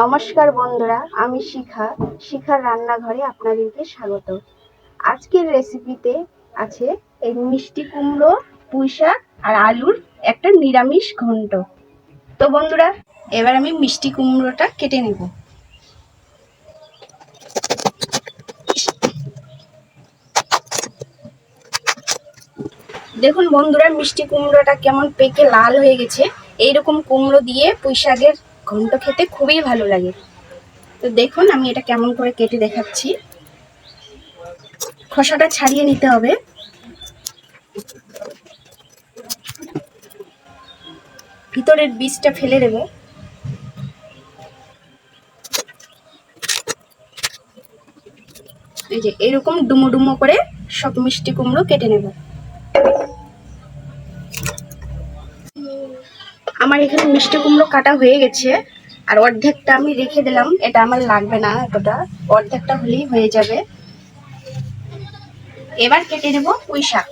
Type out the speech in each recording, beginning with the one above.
নমস্কার বন্ধুরা, আমি শিখা, শিখার রান্নাঘরে আপনাদেরকে স্বাগত। আজকের রেসিপিতে আছে এই মিষ্টি কুমড়ো, পুঁই শাক আর আলুর একটা নিরামিষ ঘন্ট। তো বন্ধুরা, এবার আমি মিষ্টি কুমড়োটা কেটে নেব। দেখুন বন্ধুরা, মিষ্টি কুমড়োটা কেমন পেকে লাল হয়ে গেছে। এইরকম কুমড়ো দিয়ে পুঁই শাকের ঘন্ট খেতে খুবই ভালো লাগে। তো দেখুন, আমি এটা কেমন করে কেটে দেখাচ্ছি। খোসাটা ছাড়িয়ে নিতে হবে। ভিতরের বীজটা ফেলে দেব। এই যে এরকম ডুমো ডুমো করে সব মিষ্টি কুমড়ো কেটে নেব। আমার এখানে মিষ্টি কুমড়ো কাটা হয়ে গেছে। আর অর্ধেকটা আমি রেখে দিলাম। এটা আমার লাগবে না এতটা। অর্ধেকটা হলেই হয়ে যাবে। এবার কেটে নেব পুঁই শাক।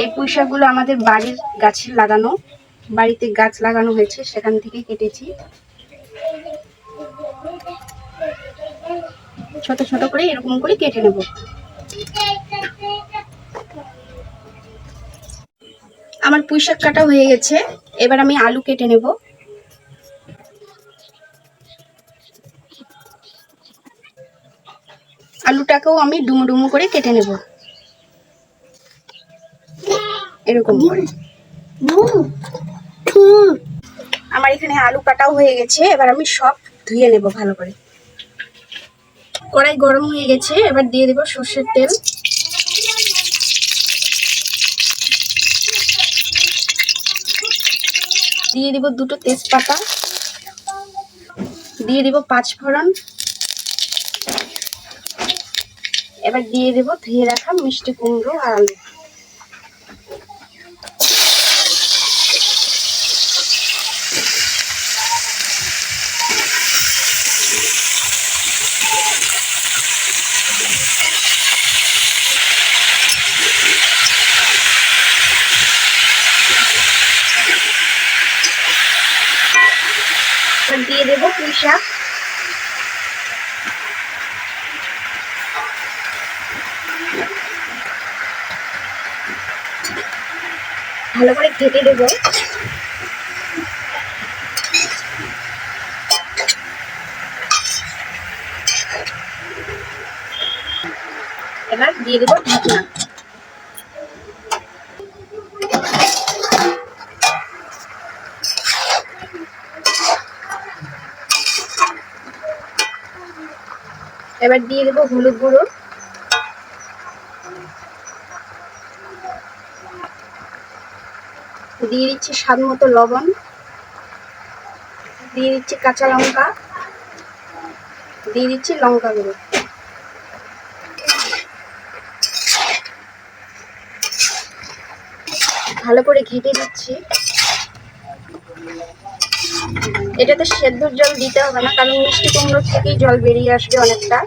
এই পুঁই শাকগুলো আমাদের বাড়ির গাছে লাগানো, বাড়িতে গাছ লাগানো হয়েছে, সেখান থেকে কেটেছি। ছোট ছোট করে এরকম করে কেটে নেব। আমার পুঁই শাক কাটা হয়ে গেছে। এবার আমি আলু কেটে নেব। আলুটাকেও আমি ডুমো ডুমো করে কেটে নেব। এরকম আমার এখানে আলু কাটাও হয়ে গেছে। এবার আমি সব ধুয়ে নেব ভালো করে। কড়াই গরম হয়ে গেছে। এবার দিয়ে দেবো সর্ষের তেল। দিয়ে দিব দুটো তেজপাতা। দিয়ে দিব পাঁচ ফোড়ন। এবার দিয়ে দেব ধুয়ে রাখা মিষ্টি কুমড়ো আর আলু এবার দেবো শাক। ভালো করে কেটে দেবো। এবার দিয়ে দেবো ঢাকনা। এবার দিয়ে দেবো হলুদ গুঁড়ো। দিয়ে দিচ্ছি স্বাদ মতো লবণ। দিয়ে দিচ্ছি কাঁচা লঙ্কা। দিয়ে দিচ্ছি লঙ্কা গুঁড়ো। ভালো করে ঘেটে দিচ্ছি এটাতে সেদ্ধর জল দিতে হবে না, কারণ মিষ্টি কুমড়ো থেকেই জল বেরিয়ে আসবে অনেকটা।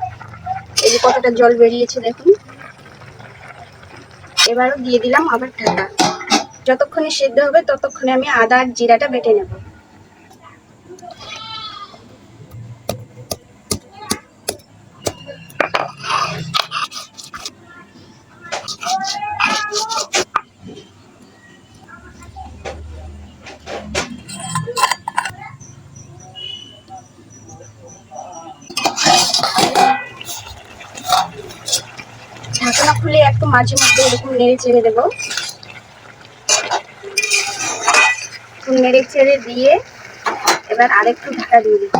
এই যে কতটা জল বেরিয়েছে দেখুন। এবারও দিয়ে দিলাম আবার ঠান্ডা যতক্ষণে সেদ্ধ হবে ততক্ষণে আমি আদা আর জিরাটা বেটে নেব। ঢাকনা খুলে একটু মাঝে মধ্যে এরকম নেড়ে চেড়ে দেবো। নেড়ে চেড়ে দিয়ে এবার আরেকটু ঢাকা দিয়ে দেবো।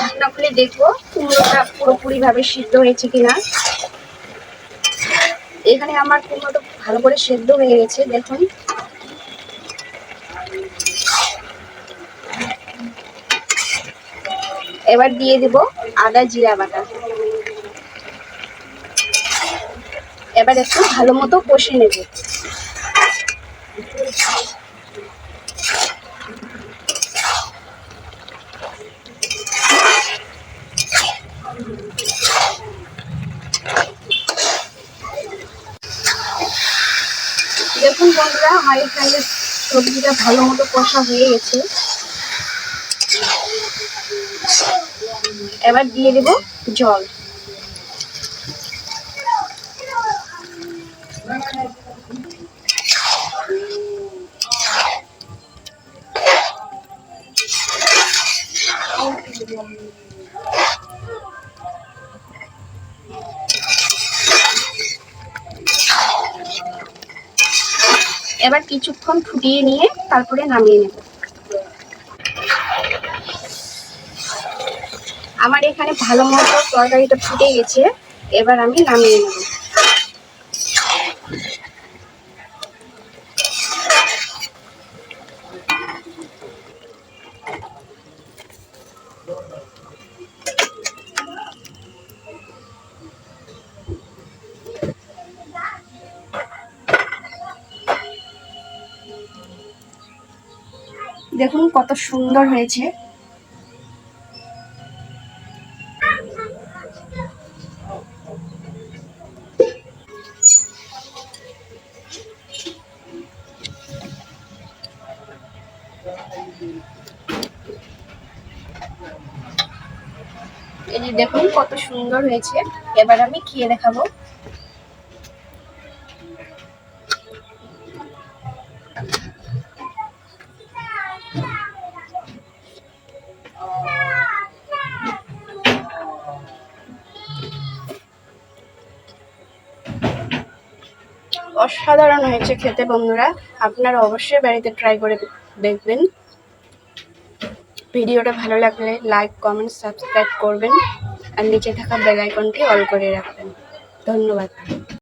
ঢাকনা খুলে দেখব কুমড়োটা পুরোপুরি ভাবে সিদ্ধ হয়েছে কিনা। এখানে আমার কুমড়োটা ভালো করে সেদ্ধ হয়ে গেছে, দেখুন। এবার দিয়ে দিব আদা, জিরা বাটা। এবার একটু ভালো মতো কষে নেব। দেখুন বন্ধুরা আমার এখানে সবজিটা ভালো মতো কষা হয়ে গেছে। এবার দিয়ে দেব জল। এবার কিছুক্ষণ ফুটিয়ে নিয়ে তারপরে নামিয়ে নেব। আমার এখানে ভালো মতো তরকারিটা ফুটে গেছে। এবার আমি নামিয়ে নেব। দেখুন কত সুন্দর হয়েছে। এই যে দেখুন, কত সুন্দর হয়েছে। এবার আমি খেয়ে দেখাবো? অসাধারণ হয়েছে খেতে বন্ধুরা। আপনারা অবশ্যই বাড়িতে ট্রাই করে দেখবেন। ভিডিওটা ভালো লাগলে লাইক কমেন্ট সাবস্ক্রাইব করবেন। আর নিচে থাকা বেল আইকনটি অল করে রাখবেন। ধন্যবাদ।